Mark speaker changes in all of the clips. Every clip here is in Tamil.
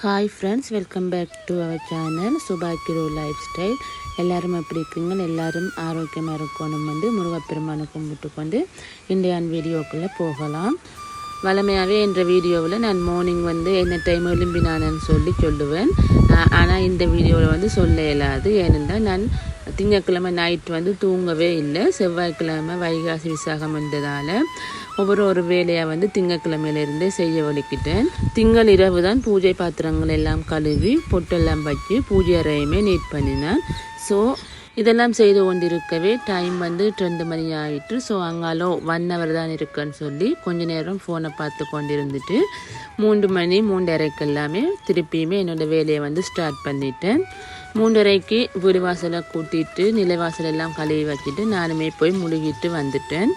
Speaker 1: Hi friends welcome back to our channel சுபாக்கிரோ lifestyle எல்லோரும் எப்படி இருக்கீங்க? எல்லாரும் ஆரோக்கியமாக இருக்கணும் வந்து முருகப்பெருமானை கும்பிட்டு கொண்டு இந்தியான் வீடியோக்குள்ளே போகலாம். வளமையாகவே என்ற வீடியோவில் நான் மார்னிங் வந்து என்ன டைம் எழும்பினானன்னு சொல்லி சொல்லுவேன். ஆனால் இந்த வீடியோவில் வந்து சொல்ல இயலாது. ஏனென்றால் நான் திங்கட்கிழமை நைட் வந்து தூங்கவே இல்லை. செவ்வாய்க்கிழமை வைகாசி விசாகம் வந்ததால் ஒவ்வொரு ஒரு வேலையாக வந்து திங்கக்கிழமையிலிருந்தே செய்ய வலிக்கிட்டேன் திங்கள் இரவு தான் பூஜை பாத்திரங்கள் எல்லாம் கழுவி பொட்டெல்லாம் வச்சு பூஜை அறையுமே நீட் பண்ணினேன். ஸோ இதெல்லாம் செய்து கொண்டிருக்கவே டைம் வந்து ரெண்டு மணி ஆகிட்டு ஸோ அங்காலோ ஒன் ஹவர் தான் இருக்குன்னு சொல்லி கொஞ்ச நேரம் ஃபோனை பார்த்து கொண்டிருந்துட்டு மூன்று மணி மூன்றரைக்கு எல்லாமே திருப்பியுமே என்னோடய வேலையை வந்து ஸ்டார்ட் பண்ணிட்டேன். மூன்றரைக்கு வீடு வாசலை கூட்டிட்டு நிலைவாசல் எல்லாம் கழுவி வச்சுட்டு நானுமே போய் முழுகிட்டு வந்துட்டேன்.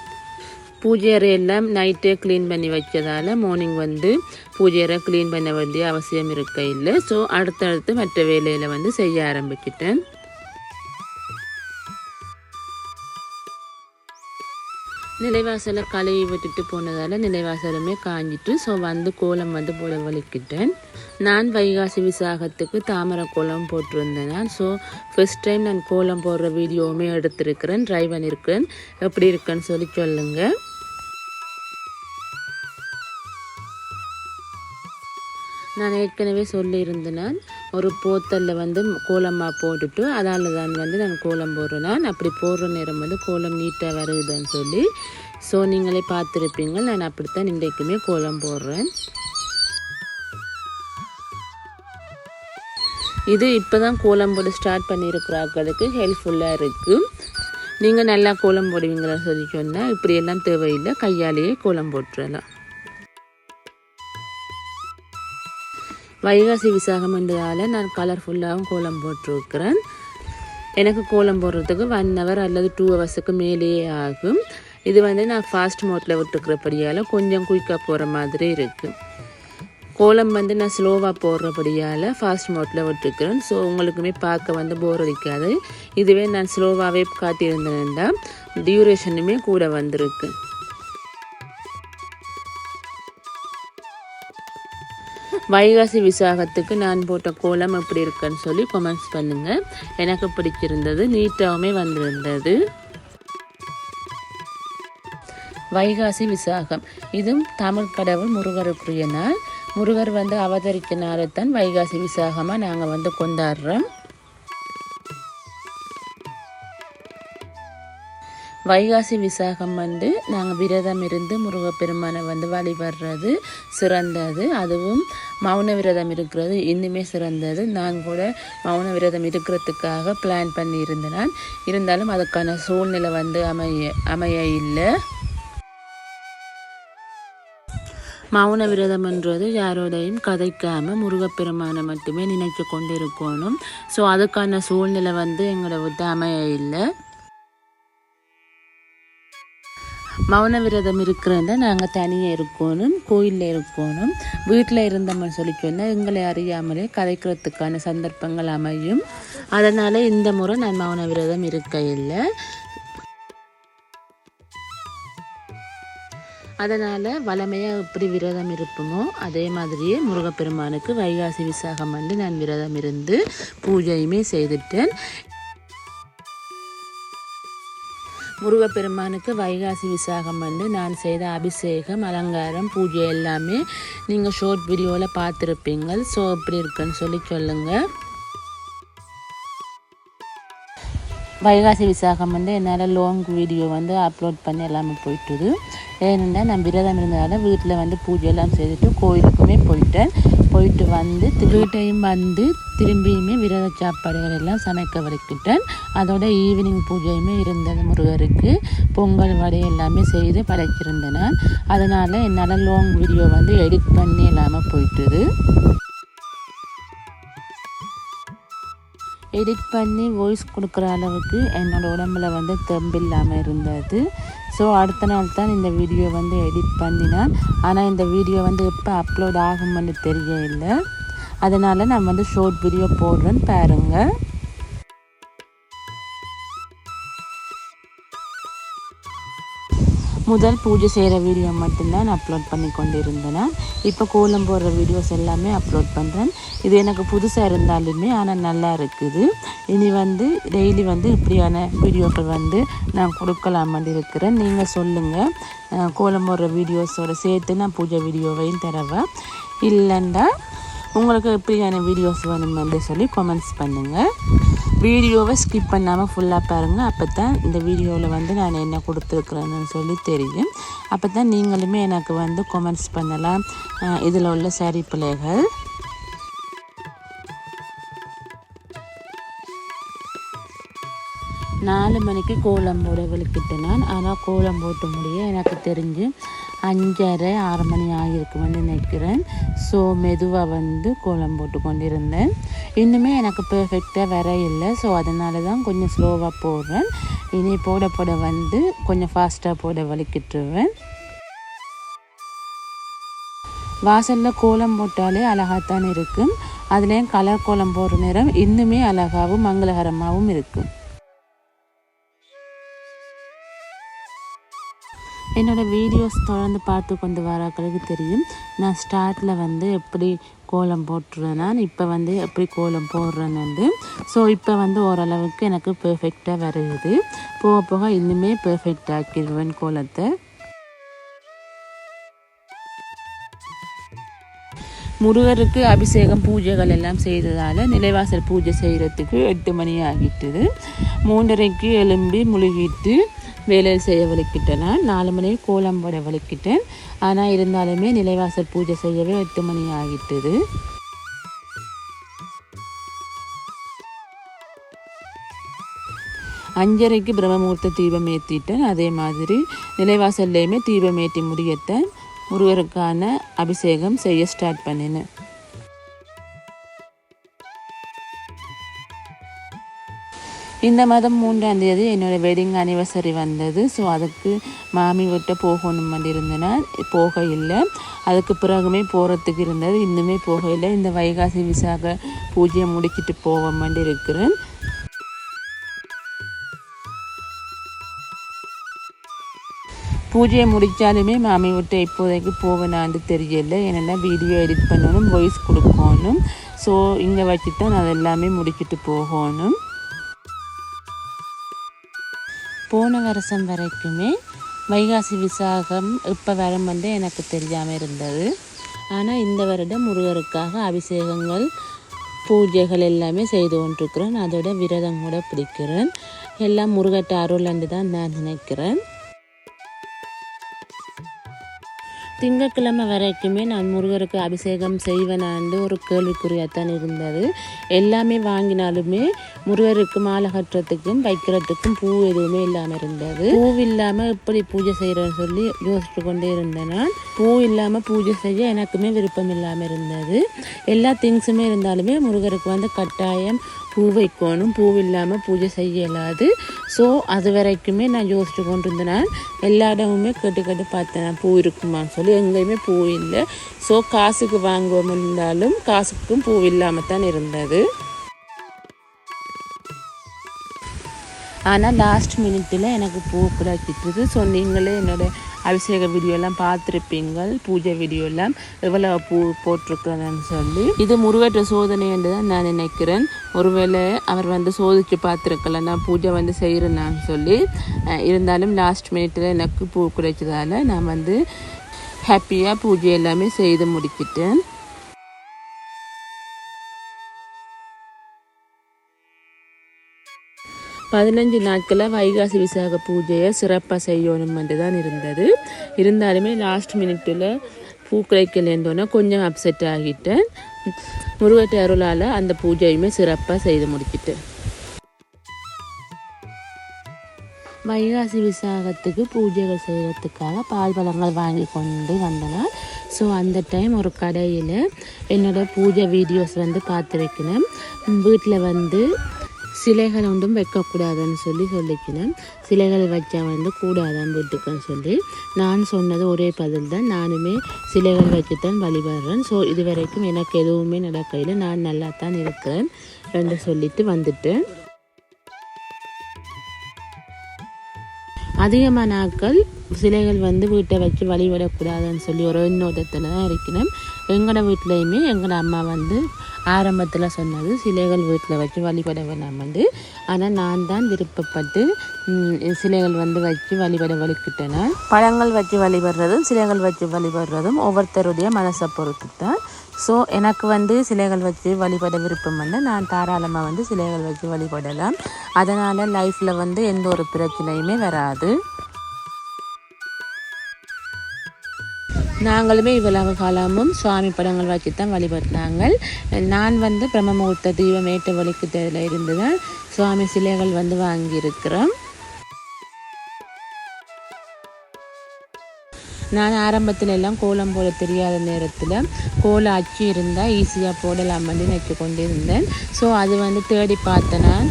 Speaker 1: பூஜை அறையெல்லாம் நைட்டே க்ளீன் பண்ணி வச்சதால் மார்னிங் வந்து பூஜை அறை க்ளீன் பண்ண வேண்டிய அவசியம் இருக்க இல்லை. ஸோ அடுத்தடுத்து மற்ற வேலையில் வந்து செய்ய ஆரம்பிச்சிட்டேன். நிலைவாசலை கழுவி விட்டுட்டு போனதால் நிலைவாசலுமே காஞ்சிட்டு ஸோ வந்து கோலம் வந்து போட வலிக்கிட்டேன். நான் வைகாசி விசாகத்துக்கு தாமரை கோலம் போட்டிருந்தேன். ஸோ ஃபஸ்ட் டைம் நான் கோலம் போடுற வீடியோவுமே எடுத்திருக்கிறேன் ட்ரை பண்ணியிருக்கிறேன் எப்படி இருக்குன்னு சொல்லி சொல்லுங்கள் நான் ஏற்கனவே சொல்லியிருந்தேன். ஒரு போத்தலில் வந்து கோலமாக போட்டுட்டு அதால் தான் வந்து நான் கோலம் போடுறேன். நான் அப்படி போடுற நேரம் வந்து கோலம் நீட்டாக வருதுன்னு சொல்லி ஸோ நீங்களே பார்த்துருப்பீங்க. நான் அப்படித்தான் இன்றைக்குமே கோலம் போடுறேன். இது இப்போ தான் கோலம் போட ஸ்டார்ட் பண்ணியிருக்கிறாக்களுக்கு ஹெல்ப்ஃபுல்லாக இருக்குது நீங்கள் நல்லா கோலம் போடுவீங்களா சொல்லி சொன்னால் இப்படியெல்லாம் தேவையில்லை. கையாலேயே கோலம் போட்டுறலாம். வைகாசி விசாகம் என்றதால் நான் கலர்ஃபுல்லாகவும் கோலம் போட்டிருக்கிறேன். எனக்கு கோலம் போடுறதுக்கு ஒன் ஹவர் அல்லது டூ ஹவர்ஸுக்கு மேலேயே ஆகும். இது வந்து நான் ஃபாஸ்ட் மோட்டில் விட்டுக்கிறபடியால் கொஞ்சம் குயிக்காக போகிற மாதிரி இருக்குது கோலம் வந்து நான் ஸ்லோவாக போடுறபடியால் ஃபாஸ்ட் மோட்டில் விட்டுருக்கிறேன். ஸோ உங்களுக்குமே பார்க்க வந்து போர் அடிக்காது. இதுவே நான் ஸ்லோவாகவே காட்டியிருந்தேன்டா டியூரேஷனுமே கூட வந்திருக்கு. வைகாசி விசாகத்துக்கு நான் போட்ட கோலம் எப்படி இருக்குன்னு சொல்லி கமெண்ட்ஸ் பண்ணுங்கள் எனக்கு பிடிச்சிருந்தது நீட்டாகவுமே வந்திருந்தது. வைகாசி விசாகம். இதுவும் தமிழ் கடவுள் முருகருக்குரிய நாள் முருகர் வந்து அவதரிக்க தான் வைகாசி விசாகமாக நாங்கள் வந்து கொண்டாடுறோம். வைகாசி விசாகம் வந்து நாங்கள் விரதம் இருந்து முருகப்பெருமானை வந்து வழிபடுறது சிறந்தது. அதுவும் மௌன விரதம் இருக்கிறது இன்னுமே சிறந்தது. நான் கூட மௌன விரதம் இருக்கிறதுக்காக பிளான் பண்ணி இருந்தேன் இருந்தாலும் அதுக்கான சூழ்நிலை வந்து அமைய அமைய இல்லை. மௌன விரதம் என்றது யாரோடையும் கதைக்காமல் முருகப்பெருமானை மட்டுமே நினைச்சு கொண்டு இருக்கணும் ஸோ அதுக்கான சூழ்நிலை வந்து எங்களை விட்டு அமைய இல்லை. மௌன விரதம் இருக்கிறத நாங்கள் தனியாக இருக்கணும் கோயிலில் இருக்கணும் வீட்டில் இருந்தோம்னு சொல்லி சொன்னால் எங்களை அறியாமலே கதைக்கிறதுக்கான சந்தர்ப்பங்கள் அமையும். அதனால் இந்த முறை நான் மௌன விரதம் இருக்க இல்லை. அதனால் வளமையாக எப்படி விரதம் இருப்போமோ அதே மாதிரியே முருகப்பெருமானுக்கு வைகாசி விசாகம் வந்து நான் விரதம் இருந்து பூஜையுமே செய்துட்டேன். முருகப்பெருமானுக்கு வைகாசி விசாகம் வந்து நான் செய்த அபிஷேகம் அலங்காரம் பூஜை எல்லாமே நீங்கள் ஷார்ட் வீடியோவில் பார்த்துருப்பீங்க ஸோ எப்படி இருக்குன்னு சொல்லி சொல்லுங்கள் வைகாசி விசாகம் வந்து என்னால் லாங் வீடியோ வந்து அப்லோட் பண்ணி எல்லாமே போயிட்டுது. ஏனென்றால் நான் விரதம் இருந்ததால் வீட்டில் வந்து பூஜை எல்லாம் செய்துட்டு கோயிலுக்குமே போயிட்டேன். போயிட்டு வந்து வீட்டையும் வந்து திரும்பியுமே விரத சாப்பாடுகள் எல்லாம் சமைக்க வரைக்கிட்டேன் அதோட ஈவினிங் பூஜையுமே இருந்தது முருகருக்கு. பொங்கல் வடை எல்லாமே செய்து படைச்சிருந்தேன். அதனால் என்னால் லாங் வீடியோ வந்து எடிட் பண்ணி எல்லாமே போயிட்டுது. எடிட் பண்ணி வாய்ஸ் கொடுக்குற அளவுக்கு என்னோடய உடம்புல வந்து தெம்பு இல்லாமல் இருந்தது. ஸோ அடுத்த நாள் தான் இந்த வீடியோ வந்து எடிட் பண்ணினேன். ஆனால் இந்த வீடியோ வந்து எப்போ அப்லோட் ஆகும்னு தெரியவில்லை அதனால் நான் வந்து ஷார்ட் வீடியோ போடுறேன்னு பாருங்கள் முதல் பூஜை செய்கிற வீடியோ மட்டும்தான் அப்லோட் பண்ணி கொண்டு இருந்தேன் இப்போ கோலம் போடுற வீடியோஸ் எல்லாமே அப்லோட் பண்ணுறேன் இது எனக்கு புதுசாக இருந்தாலுமே ஆனால் நல்லா இருக்குது. இனி வந்து டெய்லி வந்து இப்படியான வீடியோக்கள் வந்து நான் கொடுக்கலாமான்னு இருக்கிறேன். நீங்கள் சொல்லுங்கள் கோலம் போடுற வீடியோஸோட சேர்த்து நான் பூஜை வீடியோவையும் தரவேன் இல்லைண்டா உங்களுக்கு எப்படியான வீடியோஸ் வேணுமென்று சொல்லி கமெண்ட்ஸ் பண்ணுங்கள் வீடியோவை ஸ்கிப் பண்ணாமல் ஃபுல்லாக பாருங்கள் அப்போ தான் இந்த வீடியோவில் வந்து நான் என்ன கொடுத்துருக்குறேன்னு சொல்லி தெரியும். அப்போ தான் நீங்களுமே எனக்கு வந்து கமெண்ட்ஸ் பண்ணலாம். இதில் உள்ள சாரி பிள்ளைகள். நாலு மணிக்கு கோலம் போட விழுக்கிட்டு நான் ஆனால் கோலம் போட்டு முடிய எனக்கு தெரிஞ்சு அஞ்சரை ஆறு மணி ஆகியிருக்குமென்னு நினைக்கிறேன். ஸோ மெதுவாக வந்து கோலம் போட்டு கொண்டிருந்தேன் இன்னுமே எனக்கு பெர்ஃபெக்டாக வர இல்லை. ஸோ அதனால தான் கொஞ்சம் ஸ்லோவாக போடுறேன். இனி போட போட வந்து கொஞ்சம் ஃபாஸ்ட்டாக போட வலிக்கிட்டுருவேன். வாசலில் கோலம் போட்டாலே அழகாகத்தான் இருக்கும். அதுலேயும் கலர் கோலம் போடுற நேரம் இன்னுமே அழகாகவும் மங்களகரமாகவும் இருக்கும். என்னோடய வீடியோஸ் தொடர்ந்து பார்த்து கொண்டு வராக்களுக்கு தெரியும். நான் ஸ்டார்ட்டில் வந்து எப்படி கோலம் போட்டுருவேன் நான் இப்போ வந்து எப்படி கோலம் போடுறேன்னு ஸோ இப்போ வந்து ஓரளவுக்கு எனக்கு பெர்ஃபெக்டாக வருது. போக போக இன்னுமே பெர்ஃபெக்ட் ஆக்கிடுவேன் கோலத்தை. முருகருக்கு அபிஷேகம் பூஜைகள் எல்லாம் செய்ததால் நிலைவாசல் பூஜை செய்கிறதுக்கு எட்டு மணி ஆகிட்டுது. மூன்றரைக்கு எலும்பி முழுகிட்டு வேலை செய்ய வலிக்கிட்டேன் நாலு மணி கோலம் போட வலிக்கிட்டேன். ஆனால் இருந்தாலுமே நிலைவாசல் பூஜை செய்யவே எட்டு மணி ஆகிட்டது. அஞ்சரைக்கு பிரம்மமூர்த்த தீபம் ஏற்றிட்டேன் அதே மாதிரி நிலைவாசல்லையுமே தீபம் ஏற்றி முடியத்தேன் முருகருக்கான அபிஷேகம் செய்ய ஸ்டார்ட் பண்ணினேன். இந்த மாதம் மூன்றாம் தேதி என்னோடய வெட்டிங் அனிவர்சரி வந்தது. ஸோ அதுக்கு மாமி விட்ட போகணும் இருந்தேன் போக இல்லை. அதுக்கு பிறகுமே போகிறதுக்கு இருந்தது. இன்னுமே போக இல்லை. இந்த வைகாசி விசாக பூஜையை முடிச்சுட்டு போவோம் இருக்கிறேன் பூஜையை முடித்தாலுமே மாமி விட்டு இப்போதைக்கு போவேனான்னு தெரியல. என்னென்னா வீடியோ எடிட் பண்ணணும் வாய்ஸ் கொடுக்கணும். ஸோ இங்கே வச்சு தான் அது எல்லாமே முடிச்சுட்டு போகணும். போன வருஷம் வரைக்குமே வைகாசி விசாகம் இப்போ வரம் வந்து எனக்கு தெரியாமல் இருந்தது. ஆனால் இந்த வருடம் முருகருக்காக அபிஷேகங்கள் பூஜைகள் எல்லாமே செய்து கொண்டிருக்கிறேன். அதோட விரதம் கூட பிடிக்கிறேன். எல்லாம் முருகட்ட அருள் தான் நான் நினைக்கிறேன். திங்கக்கிழமை வரைக்குமே நான் முருகருக்கு அபிஷேகம் செய்வேனாண்டு ஒரு கேள்விக்குறியாகத்தான் இருந்தது. எல்லாமே வாங்கினாலுமே முருகருக்கு மாலை கட்டுறதுக்கும் வைக்கிறதுக்கும் பூ எதுவுமே இல்லாமல் இருந்தது. பூ இல்லாமல் எப்படி பூஜை செய்கிறேன்னு சொல்லி யோசிச்சு கொண்டே இருந்தேன் நான் பூ இல்லாமல் பூஜை செய்ய எனக்குமே விருப்பம் இல்லாமல் இருந்தது. எல்லா திங்ஸுமே இருந்தாலுமே முருகருக்கு வந்து கட்டாயம் பூ வைக்கணும். பூ இல்லாமல் பூஜை செய்ய இயலாது. ஸோ அது வரைக்குமே நான் யோசிச்சு கொண்டு இருந்தேன் எல்லா இடமுமே கேட்டு கேட்டு பார்த்தேன். பூ இருக்குமான்னு சொல்லி. எங்கேயுமே பூ இல்லை. ஸோ காசுக்கு வாங்குவோம் இருந்தாலும் காசுக்கும் பூ இல்லாமல் தான் இருந்தது. ஆனால் லாஸ்ட் மினிட்டில் எனக்கு பூ கிடைச்சிட்டுது ஸோ நீங்களே என்னோடய அபிஷேக வீடியோலாம் பார்த்துருப்பீங்கள் பூஜை வீடியோலாம் எவ்வளோ பூ போட்டிருக்கிறேன்னு சொல்லி. இது முருகற்ற சோதனை என்று தான் நான் நினைக்கிறேன். ஒருவேளை அவர் வந்து சோதித்து பார்த்துருக்கல நான் பூஜை வந்து செய்கிறேன்னு சொல்லி இருந்தாலும் லாஸ்ட் மினிட்டில் எனக்கு பூ கிடைச்சதால நான் வந்து ஹாப்பியாக பூஜை எல்லாமே செய்து முடிக்கிட்டேன் பதினஞ்சு நாட்களில் வைகாசி விசாக பூஜையை சிறப்பாக செய்யணும் என்று தான் இருந்தது. இருந்தாலுமே லாஸ்ட் மினிட்டில் பூ கிடைக்கலேந்தோன்னே கொஞ்சம் அப்செட் ஆகிட்டேன். முருகட்டு அருளால் அந்த பூஜையுமே சிறப்பாக செய்து முடிச்சிட்டேன். வைகாசி விசாகத்துக்கு பூஜைகள் செய்கிறதுக்காக பால் பழங்கள் வாங்கி கொண்டு வந்தேன் ஸோ அந்த டைம் ஒரு கடையில் என்னோடய பூஜை வீடியோஸ் வந்து பார்த்துருக்கணும் வீட்டில் வந்து சிலைகள் ஒன்றும் வைக்கக்கூடாதுன்னு சொல்லி சொல்லிக்கினேன். சிலைகள் வச்சா வந்து கூடாதான் வீட்டுக்குன்னு சொல்லி. நான் சொன்னது ஒரே பதில் தான். நானுமே சிலைகள் வச்சுத்தான் வழிபடுறேன். ஸோ இது வரைக்கும் எனக்கு எதுவுமே நடக்கையில் நான் நல்லா தான் இருக்கிறேன் என்று சொல்லிட்டு வந்துட்டேன். அதிகமான நாட்கள் சிலைகள் வந்து வீட்டை வச்சு வழிபடக்கூடாதுன்னு சொல்லி ஒரு எண்ணோட்டத்தில் தான் இருக்கணும். எங்களோட வீட்லேயுமே எங்களோட அம்மா வந்து ஆரம்பத்தில் சொன்னது சிலைகள் வீட்டில் வச்சு வழிபட வேணாம் வந்து ஆனால் நான் தான் விருப்பப்பட்டு சிலைகள் வந்து வச்சு வழிபட வலிக்கிட்டேன். பழங்கள் வச்சு வழிபடுறதும் சிலைகள் வச்சு வழிபடுறதும் ஒவ்வொருத்தருடைய மனசை பொறுத்து தான் ஸோ எனக்கு வந்து சிலைகள் வச்சு வழிபட விருப்பம் வந்து நான் தாராளமாக வந்து சிலைகள் வச்சு வழிபடலாம். அதனால் லைஃப்பில் வந்து எந்த ஒரு பிரச்சனையுமே வராது. நாங்களுமே இவ்வளவு காலமும் சுவாமி படங்கள் வச்சு தான் வழிபட்டாங்க நான் வந்து பிரம்ம முகூர்த்த தீபம் ஏற்ற வலிக்குத்ததில் இருந்து தான் சுவாமி சிலைகள் வந்து வாங்கியிருக்கிறோம். நான் ஆரம்பத்தில் எல்லாம் கோலம் போட தெரியாத நேரத்தில் கோல அச்சு இருந்தால் ஈஸியாக போடலாமான்னு நினைக்க கொண்டு இருந்தேன் ஸோ அது வந்து தேடி பார்த்தேன் நான்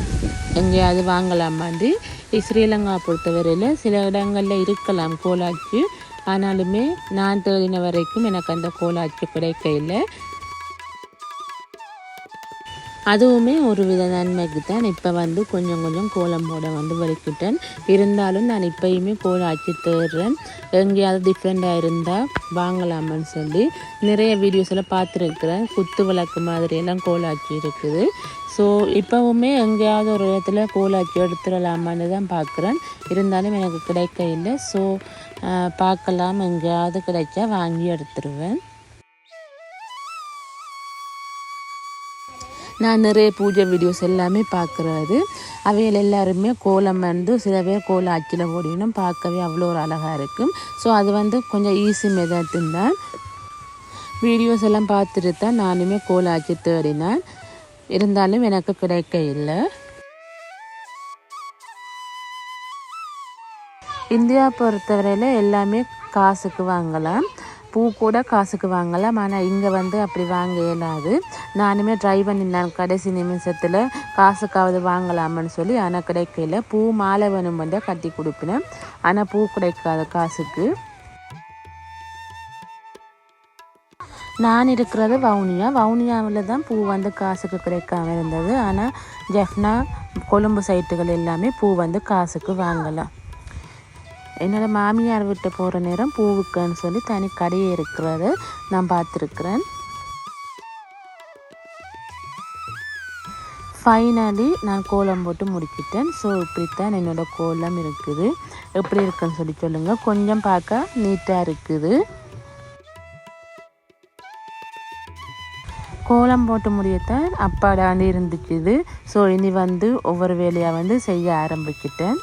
Speaker 1: எங்கேயாவது வாங்கலாமாண்டு ஸ்ரீலங்கா பொறுத்தவரையில் சில இடங்களில் இருக்கலாம் கோலாச்சு ஆனாலுமே நான் தேடின வரைக்கும் எனக்கு அந்த கோலாச்சு கிடைக்கல அதுவுமே ஒரு வித நன்மைக்கு தான். இப்போ வந்து கொஞ்சம் கொஞ்சம் கோலம் போட வந்து வலிக்கிட்டேன் இருந்தாலும் நான் இப்போயுமே கோலம் ஆச்சு தேடுறேன். எங்கேயாவது டிஃப்ரெண்ட்டாக இருந்தால் வாங்கலாமான்னு சொல்லி நிறைய வீடியோஸ் எல்லாம் பார்த்துருக்குறேன். குத்து விளக்கு மாதிரியெல்லாம் எல்லாம் இருக்குது. ஸோ இப்போவுமே எங்கேயாவது ஒரு இடத்துல கோலாக்கி எடுத்துடலாமான்னு தான் பார்க்குறேன். இருந்தாலும் எனக்கு கிடைக்க இல்லை ஸோ பார்க்கலாம். எங்கேயாவது கிடைச்சா வாங்கி எடுத்துருவேன். நான் நிறைய பூஜை வீடியோஸ் எல்லாமே பார்க்குறது. அவையில் எல்லாருமே கோலம் வந்து சில பேர் கோலம் அச்சில் ஓடினும் பார்க்கவே அவ்வளோ ஒரு அழகாக இருக்கும் ஸோ அது வந்து கொஞ்சம் ஈஸி மெதட்டும் தான். வீடியோஸ் எல்லாம் பார்த்துட்டு தான் நானுமே கோலம் ஆச்சி தேடினேன். இருந்தாலும் எனக்கு கிடைக்க இல்லை இந்தியா பொறுத்தவரையில் எல்லாமே காசுக்கு வாங்கலாம். பூ கூட காசுக்கு வாங்கலாம். ஆனால் இங்கே வந்து அப்படி வாங்க இயலாது. நானுமே ட்ரை பண்ணினேன். கடைசி நிமிஷத்தில் காசுக்காவது வாங்கலாமான்னு சொல்லி ஆனால் கிடைக்கல. பூ மாலை வேணும் வந்து கட்டி கொடுப்பினேன். ஆனால் பூ கிடைக்காத காசுக்கு. நான் இருக்கிறது வவுனியா. வவுனியாவில் தான் பூ வந்து காசுக்கு கிடைக்காம இருந்தது. ஆனால் ஜெஃப்னா கொழும்பு சைட்டுகள் எல்லாமே பூ வந்து காசுக்கு வாங்கலாம். என்னோட மாமியார் விட்டு போகிற நேரம் பூவுக்குன்னு சொல்லி தனி கடையே இருக்கிறத நான் பார்த்துருக்குறேன். ஃபைனலி நான் கோலம் போட்டு முடிக்கிட்டேன். ஸோ இப்படித்தான் என்னோட கோலம் இருக்குது. எப்படி இருக்குன்னு சொல்லி சொல்லுங்கள் கொஞ்சம் பார்க்க நீட்டாக இருக்குது. கோலம் போட்டு முடியத்தான் அப்பாடாண்டு இருந்துச்சுது ஸோ இனி வந்து ஒவ்வொரு வேலையாக வந்து செய்ய ஆரம்பிக்கிட்டேன்.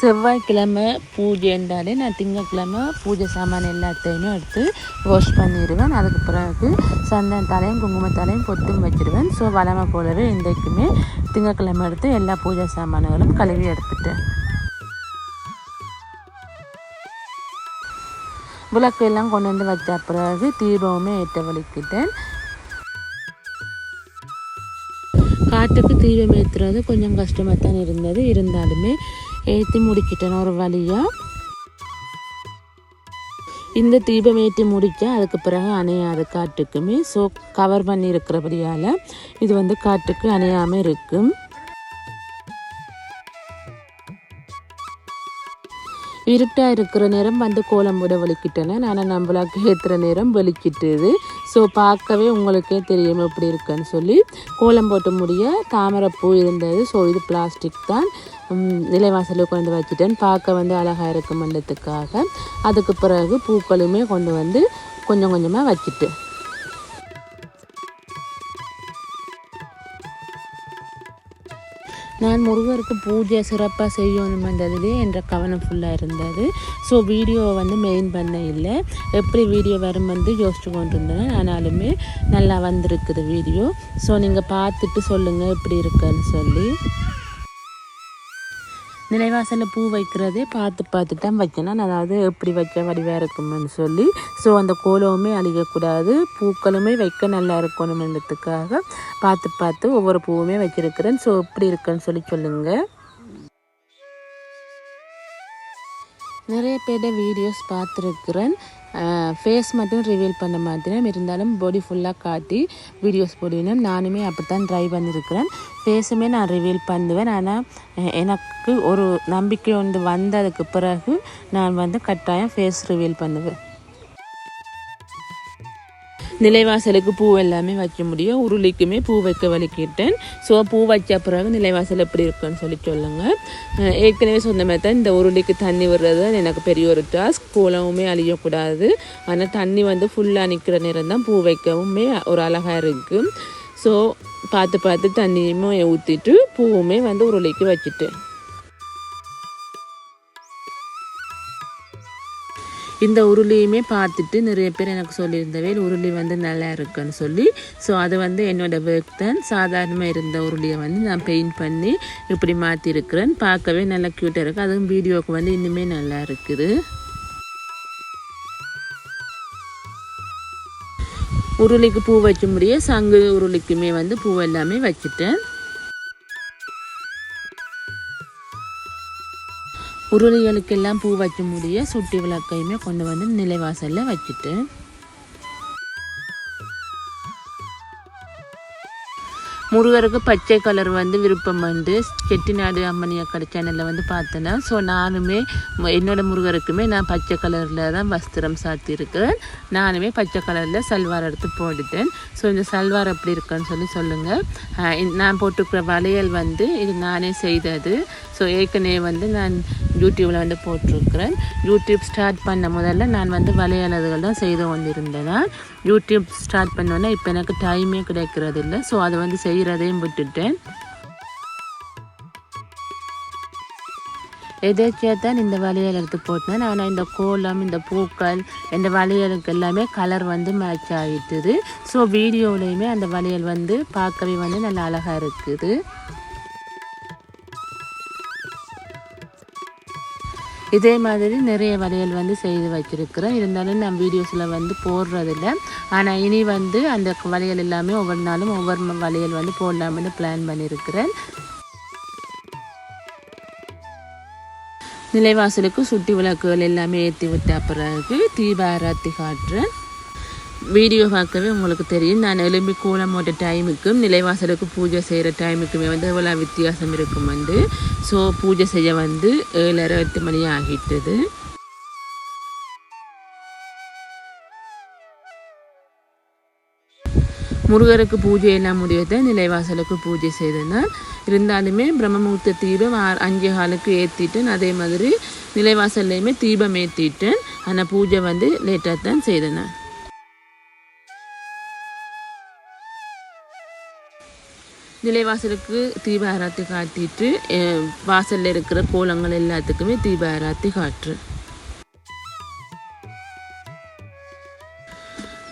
Speaker 1: செவ்வாய்க்கிழமை பூஜை என்றாலே நான் திங்கக்கிழமை பூஜை சாமான் எல்லாத்தையுமே எடுத்து வாஷ் பண்ணிடுவேன். அதுக்கு பிறகு சந்தனத்தாலையும் குங்குமத்தாலையும் பொத்தும் வச்சுருவேன். ஸோ வளமை போலவே இன்றைக்குமே திங்கக்கிழமை எடுத்து எல்லா பூஜை சாமான்களும் கழுவி எடுத்துட்டேன். விளக்கு எல்லாம் கொண்டு வந்து வச்ச பிறகு தீபமுமே ஏற்ற வலிக்கிட்டேன் காட்டுக்கு தீபம் ஏற்றுறது கொஞ்சம் கஷ்டமாக தான் இருந்தது. இருந்தாலுமே ஏற்றி முடிக்கிட்டேன் ஒரு வழியாக இந்த தீபம் ஏற்றி முடிக்க அதுக்கு பிறகு அணையாது காட்டுக்குமே ஸோ கவர் பண்ணி இருக்கிறபடியால் இது வந்து காட்டுக்கு அணையாமல் இருக்கும் இருட்டாக இருக்கிற நேரம் வந்து கோலம் போட வலிக்கிட்டேன் ஆனால் நம்மளுக்கு ஏற்றுற நேரம் வலிக்கிட்டுது. ஸோ பார்க்கவே உங்களுக்கே தெரியும் எப்படி இருக்குன்னு சொல்லி. கோலம் போட்டு முடிய தாமரைப்பூ இருந்தது. ஸோ இது பிளாஸ்டிக் தான். நிலைவாசலில் கொண்டு வச்சுட்டேன். பார்க்க வந்து அழகாக இருக்குமன்றதுக்காக அதுக்கு பிறகு பூக்களுமே கொண்டு வந்து கொஞ்சம் கொஞ்சமாக வச்சுட்டு. நான் முருகருக்கு பூஜை சிறப்பாக செய்யணுமென்றதுலே என்ற கவனம் ஃபுல்லாக இருந்தது. ஸோ வீடியோவை வந்து மெயின் பண்ண இல்லை. எப்படி வீடியோ வரும் வந்து யோசிச்சு கொண்டிருந்தேன். ஆனாலுமே நல்லா வந்திருக்குது வீடியோ ஸோ நீங்கள் பார்த்துட்டு சொல்லுங்கள் எப்படி இருக்குன்னு சொல்லி. நிலைவாசலில் பூ வைக்கிறதே பார்த்து பார்த்து தான் வைக்கணும் அதாவது எப்படி வைக்க வடிவாக இருக்கும்னு சொல்லி ஸோ அந்த கோலமுமே அழியக்கூடாது. பூக்களுமே வைக்க நல்லா இருக்கணும்ன்றதுக்காக பார்த்து பார்த்து ஒவ்வொரு பூவுமே வச்சிருக்கிறேன் ஸோ எப்படி இருக்குன்னு சொல்லி சொல்லுங்கள் நிறைய பேர்ட வீடியோஸ் பார்த்துருக்குறேன். ஃபேஸ் மட்டும் ரிவீல் பண்ண மாதிரியும் இருந்தாலும் பாடி ஃபுல்லாக காட்டி வீடியோஸ் போடுவேன். நானுமே அப்படி தான் ட்ரை பண்ணியிருக்கிறேன் ஃபேஸுமே நான் ரிவீல் பண்ணுவேன். ஆனால் எனக்கு ஒரு நம்பிக்கை ஒன்று வந்ததுக்கு பிறகு நான் வந்து கட்டாயம் ஃபேஸ் ரிவீல் பண்ணுவேன். நிலைவாசலுக்கு பூ எல்லாமே வைக்க முடியும். உருளிக்குமே பூ வைக்க வலிக்கிட்டேன் ஸோ பூ வச்ச பிறகு நிலைவாசல் எப்படி இருக்குன்னு சொல்லி சொல்லுங்கள் ஏற்கனவே சொன்ன மாதிரி தான் இந்த உருளிக்கு தண்ணி விடுறது தான் எனக்கு பெரிய ஒரு டாஸ்க் பூலவுமே அழியக்கூடாது. ஆனால் தண்ணி வந்து ஃபுல்லாக நிற்கிற நேரம் தான் பூ வைக்கவுமே ஒரு அழகாக இருக்குது ஸோ பார்த்து பார்த்து தண்ணியுமே ஊற்றிட்டு பூவுமே வந்து உருளிக்கு வச்சுட்டேன். இந்த உருளியுமே பார்த்துட்டு நிறைய பேர் எனக்கு சொல்லியிருந்தவே உருளி வந்து நல்லா இருக்குன்னு சொல்லி. ஸோ அது வந்து என்னோடய ஒர்க் தான். சாதாரணமாக இருந்த உருளியை வந்து நான் பெயிண்ட் பண்ணி இப்படி மாற்றிருக்கிறேன் பார்க்கவே நல்லா க்யூட்டாக இருக்குது அதுவும் வீடியோவுக்கு வந்து இன்னுமே நல்லா இருக்குது. உருளிக்கு பூ வைக்க முடிய சங்கு உருளிக்குமே வந்து பூ எல்லாமே வச்சுட்டேன். உருளிகளுக்கெல்லாம் பூ வைக்க முடிய சுட்டி விளக்கையுமே கொண்டு வந்து நிலைவாசலில் வச்சுட்டேன் முருகருக்கு பச்சை கலர் வந்து விருப்பம் வந்து செட்டிநாடு அம்மணி அக்கடை சேனலில் வந்து பார்த்தேன்னா ஸோ நானுமே என்னோடய முருகருக்குமே நான் பச்சை கலரில் தான் வஸ்திரம் சாத்தியிருக்கேன் நானுமே பச்சை கலரில் சல்வார் எடுத்து போட்டுட்டேன். ஸோ இந்த சல்வார் எப்படி இருக்குன்னு சொல்லி சொல்லுங்கள் நான் போட்டிருக்கிற வளையல் வந்து இது நானே செய்தது. ஸோ ஏற்கனவே வந்து நான் யூடியூப்பில் வந்து போட்டிருக்கிறேன். யூடியூப் ஸ்டார்ட் பண்ண முதல்ல நான் வந்து வளையலதுகள் தான் செய்து கொண்டிருந்தேன் யூடியூப் ஸ்டார்ட் பண்ணோன்னே இப்போ எனக்கு டைமே கிடைக்கிறது இல்லை ஸோ அதை வந்து செய்கிறதையும் விட்டுட்டேன். எதேச்சியாக தான் இந்த வளையல் எடுத்து போட்டேன் ஆனால் இந்த கோலம் இந்த பூக்கள் இந்த வளையலுக்கு எல்லாமே கலர் வந்து மேட்ச் ஆகிட்டுது ஸோ வீடியோவிலையுமே அந்த வளையல் வந்து பார்க்கவே வந்து நல்லா அழகாக இருக்குது. இதே மாதிரி நிறைய வளையல் வந்து செய்து வச்சிருக்கிறேன் இருந்தாலும் நான் வீடியோஸில் வந்து போடுறதில்ல. ஆனால் இனி வந்து அந்த வளையல் எல்லாமே ஒவ்வொரு நாளும் ஒவ்வொரு வளையல் வந்து போடலாம்னு பிளான் பண்ணியிருக்கிறேன் நிலைவாசலுக்கு சுட்டி விளக்குகள் எல்லாமே ஏற்றி விட்ட பிறகு தீபாராத்தி காட்டுறேன் வீடியோ பார்க்கவே உங்களுக்கு தெரியும். நான் எலும்பி கோலம் போட்ட டைமுக்கும் நிலைவாசலுக்கு பூஜை செய்கிற டைமுக்குமே வந்து எவ்வளோ வித்தியாசம் இருக்கும் வந்து. ஸோ பூஜை செய்ய வந்து ஏழரை எட்டு மணி ஆகிட்டது. முருகருக்கு பூஜை எல்லாம் முடிவதை நிலைவாசலுக்கு பூஜை செய்தேன் இருந்தாலுமே பிரம்மமுகூர்த்த தீபம் ஆறு அஞ்சு காலுக்கு ஏற்றிட்டேன் அதே மாதிரி நிலைவாசல்லையுமே தீபம் ஏற்றிட்டேன் ஆனால் பூஜை வந்து லேட்டாக தான் செய்தேன் நிலைவாசலுக்கு தீப ஆராத்தி காட்டிட்டு வாசலில் வாசல்ல இருக்கிற கோலங்கள் எல்லாத்துக்குமே தீப ஆராத்தி காட்டுறேன்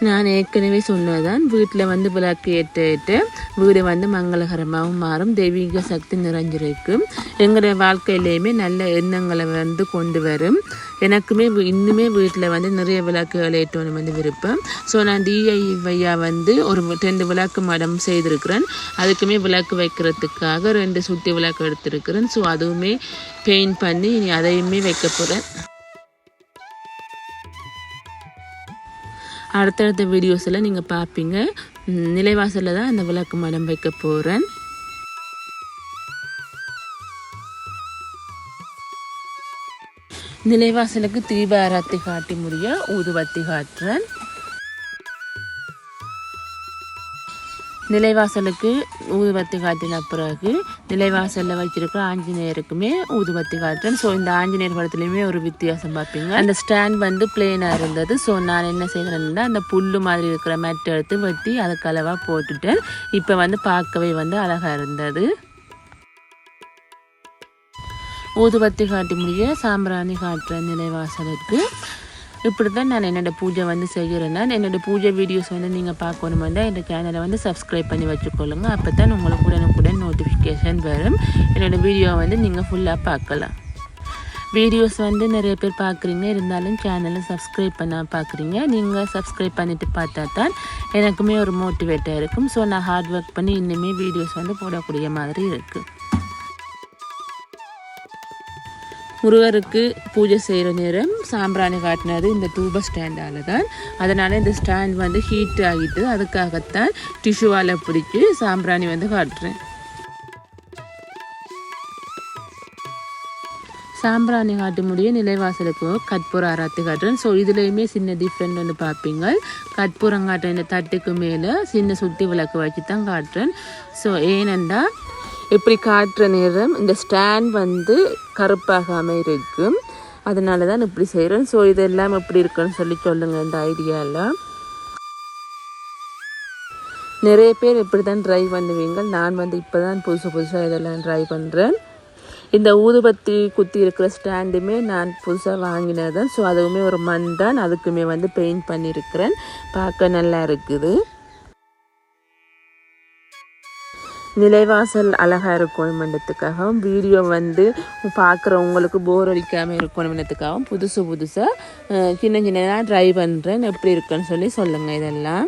Speaker 1: நான் ஏற்கனவே சொன்னதான் வீட்டில் வந்து விளக்கு ஏற்ற ஏற்ற வீடு வந்து மங்களகரமாகவும் மாறும். தெய்வீக சக்தி நிறைஞ்சிருக்கும் எங்களுடைய வாழ்க்கையிலையுமே நல்ல எண்ணங்களை வந்து கொண்டு வரும். எனக்குமே இன்னுமே வீட்டில் வந்து நிறைய விளக்குகள் ஏற்றணும் வந்து விருப்பம். ஸோ நான் டிஐவையா வந்து ஒரு ரெண்டு விளக்கு மடம் செய்திருக்கிறேன். அதுக்குமே விளக்கு வைக்கிறதுக்காக ரெண்டு சுட்டி விளக்கு எடுத்திருக்கிறேன். ஸோ அதுவுமே பெயிண்ட் பண்ணி இனி அதையுமே வைக்க போகிறேன் அடுத்தடுத்த வீடியோஸில் நீங்கள் பார்ப்பீங்க நிலைவாசலில் தான் அந்த விளக்கு மடம் வைக்க போகிறேன் நிலைவாசலுக்கு தீபாரத்தை காட்டி முடிய ஊதுவத்தி காட்டுறேன். நிலைவாசலுக்கு ஊதுபத்தி காட்டின பிறகு நிலைவாசலில் வச்சிருக்கிற ஆஞ்சநேயருக்குமே ஊதுபத்தி காட்டுறேன் ஸோ இந்த ஆஞ்சநேயர் படத்துலையுமே ஒரு வித்தியாசம் பார்ப்பீங்க அந்த ஸ்டாண்ட் வந்து பிளெயினாக இருந்தது. ஸோ நான் என்ன செய்கிறேன்னா அந்த புல்லு மாதிரி இருக்கிற மெட்டை எடுத்து வெட்டி அதுக்கு அளவாக போட்டுட்டேன் இப்போ வந்து பார்க்கவே வந்து அழகாக இருந்தது. ஊதுபத்தி காட்டி முடிய சாம்பிராணி காட்டுற நிலைவாசலுக்கு இப்படி தான் நான் என்னோடய பூஜை வந்து செய்கிறேன்னா என்னோடய பூஜை வீடியோஸ் வந்து நீங்கள் பார்க்கணுமெண்டா இந்த சேனலை வந்து சப்ஸ்கிரைப் பண்ணி வச்சுக்கொள்ளுங்க. அப்போ தான் உங்களுக்கு உடனுக்குடன் நோட்டிஃபிகேஷன் வரும். என்னோடய வீடியோ வந்து நீங்கள் ஃபுல்லாக பார்க்கலாம். வீடியோஸ் வந்து நிறைய பேர் பார்க்குறீங்க. இருந்தாலும் சேனலை சப்ஸ்கிரைப் பண்ண பார்க்குறீங்க. நீங்கள் சப்ஸ்கிரைப் பண்ணிவிட்டு பார்த்தா தான் எனக்குமே ஒரு மோட்டிவேட்டாக இருக்கும். ஸோ நான் ஹார்ட் ஒர்க் பண்ணி இன்னுமே வீடியோஸ் வந்து போடக்கூடிய மாதிரி இருக்குது முருகருக்கு பூஜை செய்கிற நேரம் சாம்பிராணி காட்டினது இந்த தூப ஸ்டாண்டால் தான். அதனால் இந்த ஸ்டாண்ட் வந்து ஹீட் ஆகிட்டு அதுக்காகத்தான் டிஷ்யூவால் பிடிச்சி சாம்பிராணி வந்து காட்டுறேன். சாம்பிராணி காட்டி முடிய நிலைவாசலுக்கு கற்பூர ஆராத்தி காட்டுறேன். ஸோ இதுலேயுமே சின்ன டிஃப்ரெண்ட் வந்து பார்ப்பீங்க. கற்பூரம் காட்டுற இந்த தட்டுக்கு மேலே சின்ன சுட்டி விளக்கு வச்சு தான் காட்டுறேன். ஸோ ஏனென்றால் இப்படி காட்டுற நேரம் இந்த ஸ்டாண்ட் வந்து கருப்பாகாமல் இருக்கும் அதனால தான் இப்படி செய்கிறேன் ஸோ இதெல்லாம் எப்படி இருக்குன்னு சொல்லி சொல்லுங்கள் இந்த ஐடியாவில் நிறைய பேர் இப்படி தான் ட்ரை பண்ணுவீங்க. நான் வந்து இப்போ தான் புதுசு புதுசாக இதெல்லாம் ட்ரை பண்ணுறேன் இந்த ஊதுபத்தி குத்தி இருக்கிற ஸ்டாண்டுமே நான் புதுசாக வாங்கினது தான் ஸோ அதுவுமே ஒரு மண் தான் அதுக்குமே வந்து பெயிண்ட் பண்ணியிருக்கிறேன். பார்க்க நல்லா இருக்குது. நிலைவாசல் அழகாக இருக்கணுமென்றதுக்காகவும் வீடியோ வந்து பார்க்குறவங்களுக்கு போர் அடிக்காமல் இருக்கணும் இருக்கணுமென்றதுக்காகவும் புதுசு புதுசாக சின்ன சின்னதாக ட்ரை பண்ணுறேன் எப்படி இருக்குன்னு சொல்லி சொல்லுங்கள் இதெல்லாம்.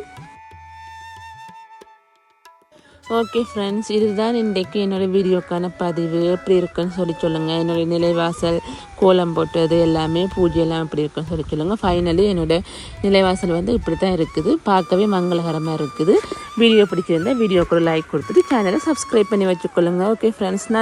Speaker 1: ஓகே ஃப்ரெண்ட்ஸ் இதுதான் இன்றைக்கு என்னோடய வீடியோக்கான பதிவு. எப்படி இருக்குன்னு சொல்லி சொல்லுங்கள் என்னுடைய நிலைவாசல் கோலம் போட்டது எல்லாமே பூஜை எல்லாம் எப்படி இருக்குன்னு சொல்லி சொல்லுங்கள் ஃபைனலி என்னோடய நிலைவாசல் வந்து இப்படி தான் இருக்குது. பார்க்கவே மங்களகரமாக இருக்குது. வீடியோ பிடிச்சிருந்தா வீடியோக்கு ஒரு லைக் கொடுத்துட்டு சேனலை சப்ஸ்கிரைப் பண்ணி வச்சுக்கொள்ளுங்க. ஓகே ஃப்ரெண்ட்ஸ் நான்